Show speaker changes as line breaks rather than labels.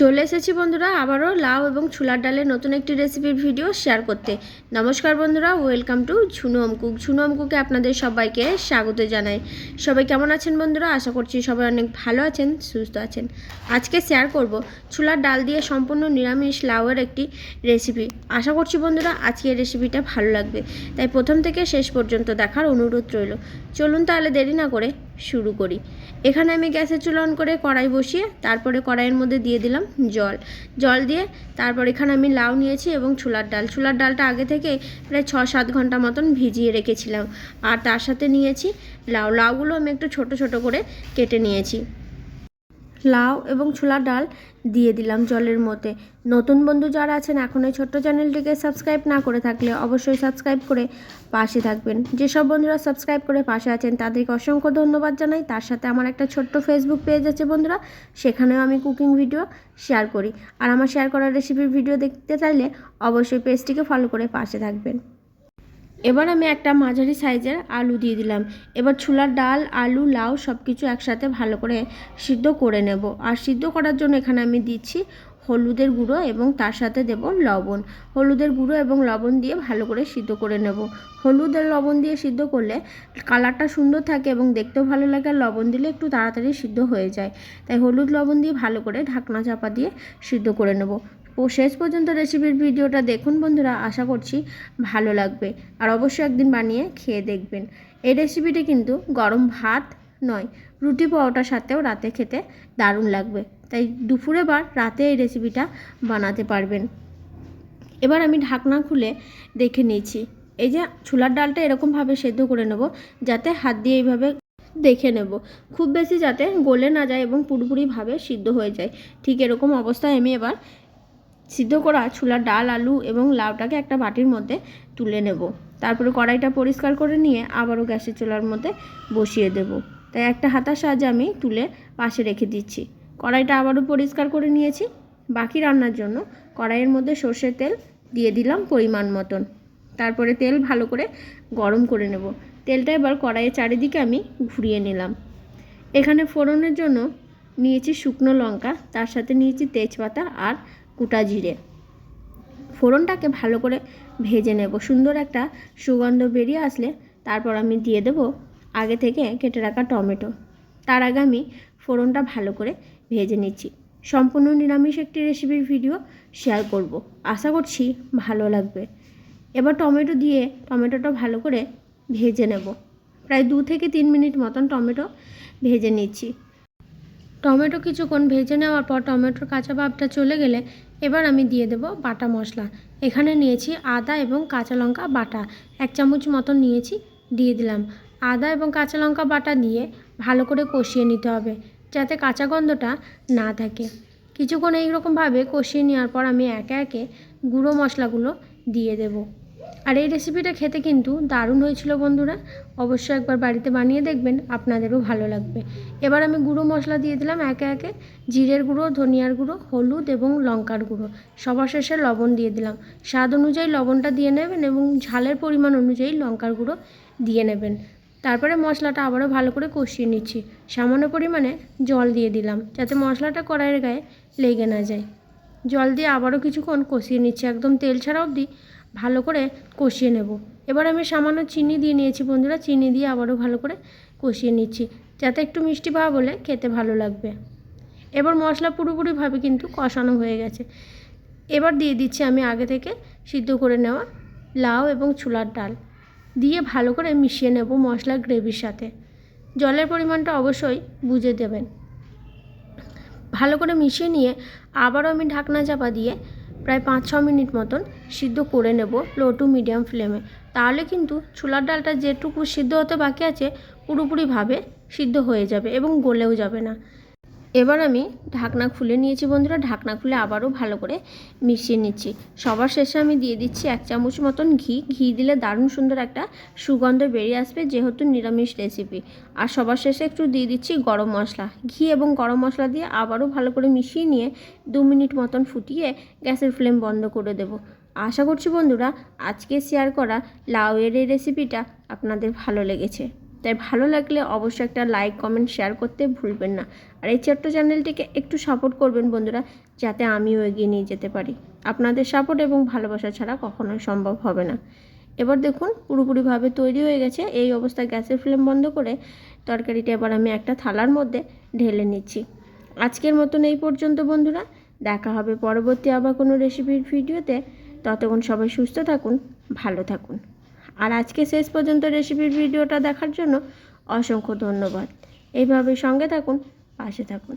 চলে এসেছি বন্ধুরা আবারও লাউ এবং ছোলার ডালের নতুন একটি রেসিপির ভিডিও শেয়ার করতে। নমস্কার বন্ধুরা ওয়েলকাম টু ঝুনু অমকুক ঝুনু অমকুকে আপনাদের সবাইকে স্বাগত জানাই। সবাই কেমন আছেন বন্ধুরা? আশা করছি সবাই অনেক ভালো আছেন, সুস্থ আছেন। আজকে শেয়ার করব ছোলার ডাল দিয়ে সম্পূর্ণ নিরামিষ লাউয়ের একটি রেসিপি আশা করছি বন্ধুরা আজকে রেসিপিটা ভালো লাগবে। তাই প্রথম থেকে শেষ পর্যন্ত দেখার অনুরোধ রইল। চলুন তাহলে দেরি না করে শুরু করি। এখানে আমি গ্যাসের চুলা অন করে কড়াই বসিয়ে তারপরে কড়াইয়ের মধ্যে দিয়ে দিলাম জল। জল দিয়ে তারপর এখানে আমি লাউ নিয়েছি এবং ছোলার ডাল। ছোলার ডালটা আগে থেকে প্রায় ছ সাত ঘণ্টা মতন ভিজিয়ে রেখেছিলাম। আর তার সাথে নিয়েছি লাউ। লাউগুলো আমি একটু ছোট ছোট করে কেটে নিয়েছি। লাউ এবং ছোলা ডাল দিয়ে দিলাম জলের মধ্যে। নতুন বন্ধু যারা আছেন, এখন এই ছোট্ট চ্যানেলটিকে সাবস্ক্রাইব না করে থাকলে অবশ্যই সাবস্ক্রাইব করে পাশে থাকবেন। যেসব বন্ধুরা সাবস্ক্রাইব করে পাশে আছেন, তাদেরকে অসংখ্য ধন্যবাদ জানাই। তার সাথে আমার একটা ছোট্ট ফেসবুক পেজ আছে বন্ধুরা, সেখানেও আমি কুকিং ভিডিও শেয়ার করি। আর আমার শেয়ার করা রেসিপির ভিডিও দেখতে চাইলে অবশ্যই পেজটিকে ফলো করে পাশে থাকবেন। এবার আমি একটা মাঝারি সাইজের আলু দিয়ে দিলাম। এবার ছোলার ডাল, আলু, লাউ সব কিছু একসাথে ভালো করে সিদ্ধ করে নেব। আর সিদ্ধ করার জন্য এখানে আমি দিচ্ছি হলুদের গুঁড়ো এবং তার সাথে দেব লবণ। হলুদের গুঁড়ো এবং লবণ দিয়ে ভালো করে সিদ্ধ করে নেব। হলুদ আর লবণ দিয়ে সিদ্ধ করলে কালারটা সুন্দর থাকে এবং দেখতেও ভালো লাগে। আর লবণ দিলে একটু তাড়াতাড়ি সিদ্ধ হয়ে যায়। তাই হলুদ, লবণ দিয়ে ভালো করে ঢাকনা চাপা দিয়ে সিদ্ধ করে নেব। ও শেষ পর্যন্ত রেসিপির ভিডিওটা দেখুন বন্ধুরা, আশা করছি ভালো লাগবে। আর অবশ্যই একদিন বানিয়ে খেয়ে দেখবেন। এই রেসিপিটি কিন্তু গরম ভাত নয়, রুটি পরোটার সাথেও রাতে খেতে দারুণ লাগবে। তাই দুপুরে বা রাতে এই রেসিপিটা বানাতে পারবেন। এবার আমি ঢাকনা খুলে দেখে নিয়েছি। এই যে ছোলার ডালটা এরকমভাবে সেদ্ধ করে নেব, যাতে হাত দিয়ে এইভাবে দেখে নেব। খুব বেশি যাতে গলে না যায় এবং পুরোপুরিভাবে সিদ্ধ হয়ে যায়। ঠিক এরকম অবস্থায় আমি এবার সিদ্ধ করা ছোলার ডাল, আলু এবং লাউটাকে একটা বাটির মধ্যে তুলে নেব। তারপরে কড়াইটা পরিষ্কার করে নিয়ে আবারও গ্যাসের চুলার মধ্যে বসিয়ে দেব। তাই একটা হাতার সাহায্যে আমি তুলে পাশে রেখে দিচ্ছি। কড়াইটা আবারও পরিষ্কার করে নিয়েছি। বাকি রান্নার জন্য কড়াইয়ের মধ্যে সর্ষের তেল দিয়ে দিলাম পরিমাণ মতন। তারপরে তেল ভালো করে গরম করে নেব। তেলটা এবার কড়াইয়ের চারিদিকে আমি ঘুরিয়ে নিলাম। এখানে ফোড়নের জন্য নিয়েছি শুকনো লঙ্কা, তার সাথে নিয়েছি তেজপাতা আর গোটা জিরে। ফোড়নটাকে ভালো করে ভেজে নেব। সুন্দর একটা সুগন্ধ বেরিয়ে আসলে তারপর আমি দিয়ে দেব আগে থেকে কেটে রাখা টমেটো। তার আগে আমি ফোড়নটা ভালো করে ভেজে নিচ্ছি। সম্পূর্ণ নিরামিষ একটি রেসিপির ভিডিও শেয়ার করব। আশা করছি ভালো লাগবে। এবার টমেটো দিয়ে টমেটোটা ভালো করে ভেজে নেব। প্রায় দু থেকে তিন মিনিট মতন টমেটো ভেজে নিচ্ছি। টমেটো কিছুক্ষণ ভেজে নেওয়ার পর টমেটোর কাঁচা ভাবটা চলে গেলে এবার আমি দিয়ে দেব বাটা মশলা। এখানে নিয়েছি আদা এবং কাঁচা লঙ্কা বাটা। এক চামচ মতন নিয়েছি, দিয়ে দিলাম। আদা এবং কাঁচা লঙ্কা বাটা দিয়ে ভালো করে কষিয়ে নিতে হবে, যাতে কাঁচা গন্ধটা না থাকে। কিছুক্ষণ এইরকমভাবে কষিয়ে নেওয়ার পর আমি একে একে গুঁড়ো মশলাগুলো দিয়ে দেব। আর এই রেসিপিটা খেতে কিন্তু দারুণ হয়েছিল বন্ধুরা। অবশ্যই একবার বাড়িতে বানিয়ে দেখবেন, আপনাদেরও ভালো লাগবে। এবার আমি গুঁড়ো মশলা দিয়ে দিলাম একে একে। জিরের গুঁড়ো, ধনিয়ার গুঁড়ো, হলুদ এবং লঙ্কার গুঁড়ো। সবার শেষে লবণ দিয়ে দিলাম। স্বাদ অনুযায়ী লবণটা দিয়ে নেবেন এবং ঝালের পরিমাণ অনুযায়ী লঙ্কার গুঁড়ো দিয়ে নেবেন। তারপরে মশলাটা আবারও ভালো করে কষিয়ে নিচ্ছি। সামান্য পরিমাণে জল দিয়ে দিলাম, যাতে মশলাটা কড়াইয়ের গায়ে লেগে না যায়। জল দিয়ে আবারও কিছুক্ষণ কষিয়ে নিচ্ছি। একদম তেল ছাড়া অবধি ভালো করে কষিয়ে নেব। এবার আমি সামান্য চিনি দিয়ে নিয়েছি বন্ধুরা, চিনি দিয়ে আবারও ভালো করে কষিয়ে নিচ্ছি, যাতে একটু মিষ্টি ভাব হলে খেতে ভালো লাগবে। এবার মশলা পুরোপুরিভাবে কিন্তু কষানো হয়ে গেছে। এবার দিয়ে দিচ্ছি আমি আগে থেকে সিদ্ধ করে নেওয়া লাউ এবং ছোলার ডাল। দিয়ে ভালো করে মিশিয়ে নেব মশলা গ্রেভির সাথে। জলের পরিমাণটা অবশ্যই বুঝে দেবেন। ভালো করে মিশিয়ে নিয়ে আবারও আমি ঢাকনা চাপা দিয়ে প্রায় পাঁচ ছ মিনিট মতন সিদ্ধ করে নেব লো টু মিডিয়াম ফ্লেমে। তাহলে কিন্তু ছোলার ডালটা যেটুকু সিদ্ধ হতে বাকি আছে পুরোপুরিভাবে সিদ্ধ হয়ে যাবে এবং গলেও যাবে না। এবার আমি ঢাকনা খুলে নিয়েছি বন্ধুরা, ঢাকনা খুলে আবারও ভালো করে মিশিয়ে নিচ্ছি। সবার শেষে আমি দিয়ে দিচ্ছি এক চামচ মতন ঘি। ঘি দিলে দারুণ সুন্দর একটা সুগন্ধ বেরিয়ে আসবে, যেহেতু নিরামিষ রেসিপি আর সবার শেষে একটু দিয়ে দিচ্ছি গরম মশলা। ঘি এবং গরম মশলা দিয়ে আবারও ভালো করে মিশিয়ে নিয়ে দু মিনিট মতন ফুটিয়ে গ্যাসের ফ্লেম বন্ধ করে দেব। আশা করছি বন্ধুরা, আজকে শেয়ার করা লাউয়ের এই রেসিপিটা আপনাদের ভালো লেগেছে। তাই ভালো লাগলে অবশ্যই একটা লাইক কমেন্ট শেয়ার করতে ভুলবেন না। আর এই ছোট্ট চ্যানেলটিকে একটু সাপোর্ট করবেন বন্ধুরা, যাতে আমিও এগিয়ে নিয়ে যেতে পারি। আপনাদের সাপোর্ট এবং ভালোবাসা ছাড়া কখনোই সম্ভব হবে না। এবার দেখুন, পুরোপুরিভাবে তৈরি হয়ে গেছে। এই অবস্থায় গ্যাসের ফ্লেম বন্ধ করে তরকারিটা এবার আমি একটা থালার মধ্যে ঢেলে নিচ্ছি। আজকের মতন এই পর্যন্ত বন্ধুরা। দেখা হবে পরবর্তী আবার কোনো রেসিপির ভিডিওতে। ততক্ষণ সবাই সুস্থ থাকুন, ভালো থাকুন। আর আজকে শেষ পর্যন্ত রেসিপির ভিডিওটা দেখার জন্য অসংখ্য ধন্যবাদ। এইভাবে সঙ্গে থাকুন, পাশে থাকুন।